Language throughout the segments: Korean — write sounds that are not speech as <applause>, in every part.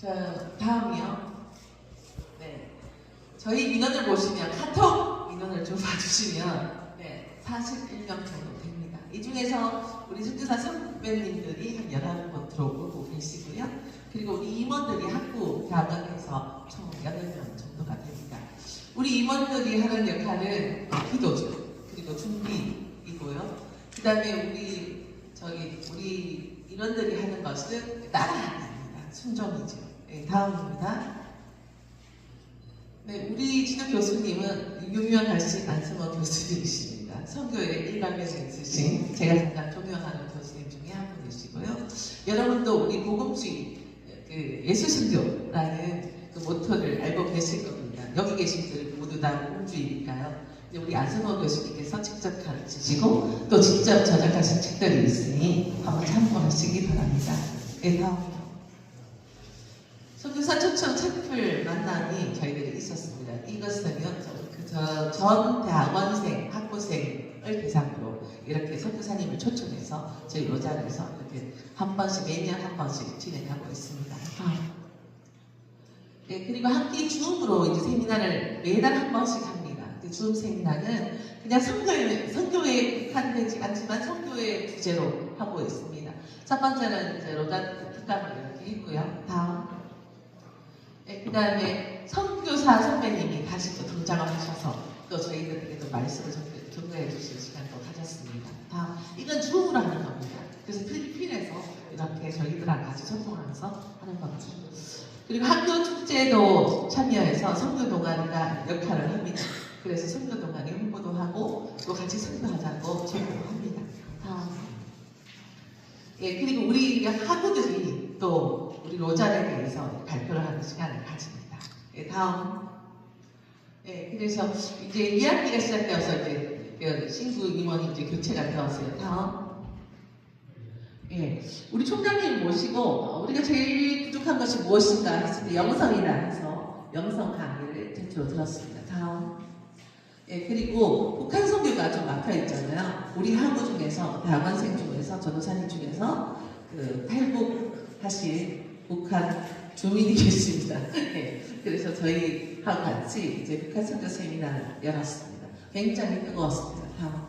자, 다음이요. 네. 저희 인원을 보시면 카톡 인원을 좀 <laughs> 봐주시면 네, 41명 정도 됩니다. 이 중에서 우리 선교사 선배님들이 한 11분 들어오고 계시고요. 그리고 우리 임원들이 학부 대학원에서 총 8명 정도가 됩니다. 우리 임원들이 하는 역할은 기도죠. 그리고 준비이고요. 그 다음에 우리 저기 우리 인원들이 하는 것은 따라합니다. 순종이죠. 네, 다음입니다. 네, 우리 진혁 교수님은 유명하신 안승원 교수님이십니다. 성교에 일각에서 있으신 제가 가장 존경하는 교수님 중에 한 분이시고요. 여러분도 우리 복음주의 그 예수신교라는 그 모토를 알고 계실 겁니다. 여기 계신 분들 모두 다 복음주의니까요. 우리 안승원 교수님께서 직접 가르치시고 또 직접 저작하신 책들이 있으니 한번 참고하시기 바랍니다. 네, 다음. 선교사 초청 채플 만남이 저희들이 있었습니다. 이것은요, 그전 대학원생, 학부생을 대상으로 이렇게 선교사님을 초청해서 저희 로장에서 이렇게 한 번씩 매년 한 번씩 진행하고 있습니다. 네, 그리고 함께 줌으로 이제 세미나를 매달 한 번씩 합니다. 그줌 세미나는 그냥 성교에, 성교에 한되지 않지만 성교의 주제로 하고 있습니다. 첫 번째는 이제 로단 특강을 이렇게 했고요. 다음. 네, 그 다음에 선교사 선배님이 다시 또 등장을 하셔서 또 저희들에게도 말씀을 전해- 주실 시간도 가졌습니다. 다음, 이건 줌으로 하는 겁니다. 그래서 필리핀에서 이렇게 저희들랑 같이 소통하면서 하는 겁니다. 그리고 학교 축제도 참여해서 선교 동아리가 역할을 합니다. 그래서 선교 동아리 홍보도 하고 또 같이 선교하자고 제보도 합니다. 다음. 예, 그리고 우리 학우들이 또 우리 로잘에 대해서 발표를 하는 시간을 가집니다. 예, 다음. 예, 그래서 이제 2학기가 시작되어서 이제 그 신구 임원이 이제 교체가 되었어요. 다음. 예, 우리 총장님 모시고 어, 우리가 제일 부족한 것이 무엇인가 했을 때 영성이라 해서 영성 강의를 대표로 들었습니다. 다음. 예, 그리고 북한 선교가 좀 막혀 있잖아요. 우리 학우 중에서 대학원생 중에서 전도사님 중에서 그 탈북하신 북한 주민이 계십니다. <laughs> 예, 그래서 저희하고 같이 이제 북한 선교 세미나를 열었습니다. 굉장히 뜨거웠습니다. 다음.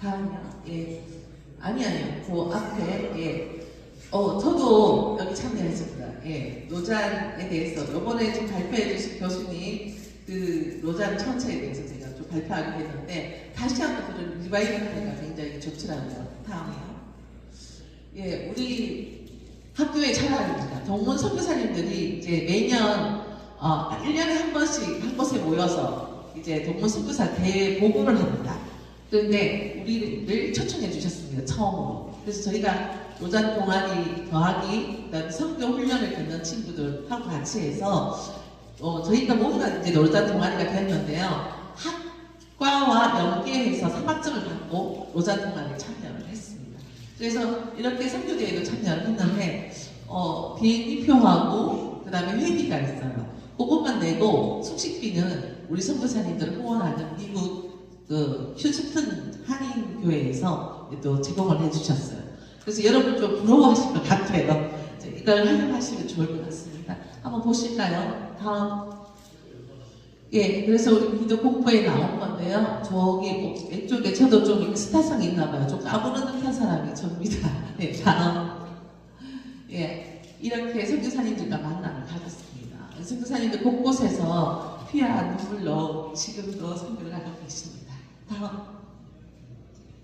다음이요. 예. 아니 아니요. 그 앞에 예. 어 저도 여기 참여했습니다. 예. 노잔에 대해서 이번에 좀 발표해 주신 교수님 그 노잔 천체에 대해서 제가 좀 발표하게 됐는데 다시 한번 그런 리바이벌 하니까 굉장히 좋더라고요. 다음이요. 예, 우리 학교의 자랑입니다. 동문 선교사님들이 이제 매년 어, 1년에 한 번씩 한 곳에 모여서 이제 동문 선교사 보고를 합니다. 그런데 우리를 초청해 주셨습니다. 처음으로. 그래서 저희가 노잔 동아리 더하기 그다음에 성교 훈련을 듣는 친구들하고 같이 해서 어, 저희가 뭔가 이제 노잔 동아리가 됐는데요. 학과와 연계해서 3학점을 받고 노잔 동아리에 참여를 했습니다. 그래서 이렇게 성교대회도 참여를 했는데 어, 비행기표하고 그 다음에 회비가 있어요. 그것만 내고 숙식비는 우리 선교사님들을 후원하는 미국 그 휴스턴 한인교회에서 또 제공을 해주셨어요. 그래서 여러분 좀 부러워하실 것 같아요. 이걸 활용하시면 좋을 것 같습니다. 한번 보실까요? 다음. 예, 그래서 우리 기도 공부에 나온 건데요. 저기 왼쪽에 저도 좀 스타성 있나 봐요. 좀 까부는 듯한 사람이 접니다. <laughs> 네, 다음. 예, 이렇게 선교사님들과 만남을 가졌습니다. 선교사님들 곳곳에서 피와 눈물로 지금도 선교를 하고 계십니다. 다음.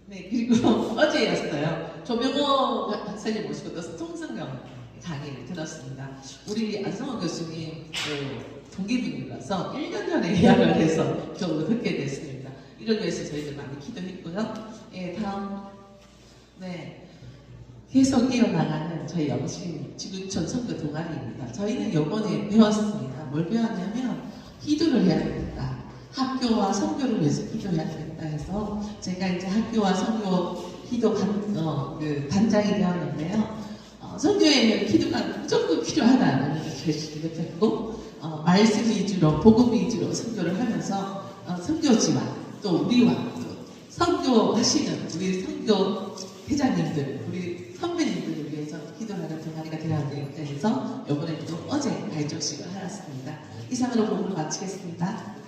네, 그리고 <laughs> 어제였어요. 조명호 박사님 모시고 또 통성경 강의를 들었습니다. 우리 안성호 교수님 그 동기분이라서 1년 전에 예약을 해서 저도 듣게 됐습니다. 이런 거에서 저희들 많이 기도했고요. 예, 다음. 네. 계속 이어나가는 저희 영신 지구촌 선교 동아리입니다. 저희는 요번에 배웠습니다. 뭘 배웠냐면 기도를 해야 된다. 학교와 선교를 위해서 기도해야 된다 해서 제가 이제 학교와 선교 기도 반, 어, 그 단장이 되었는데요. 어, 선교에는 기도가 무조건 필요하다는 제시를 했고 어, 말씀 위주로 복음 위주로 선교를 하면서 어, 선교지와 또 우리와 또 선교하시는 우리 선교 회장님들 우리 선배님들을 위해서 기도하는 동아리가 되었는데 못해서 이번에 또 어제 발족식을 하였습니다. 이상으로 공부를 마치겠습니다.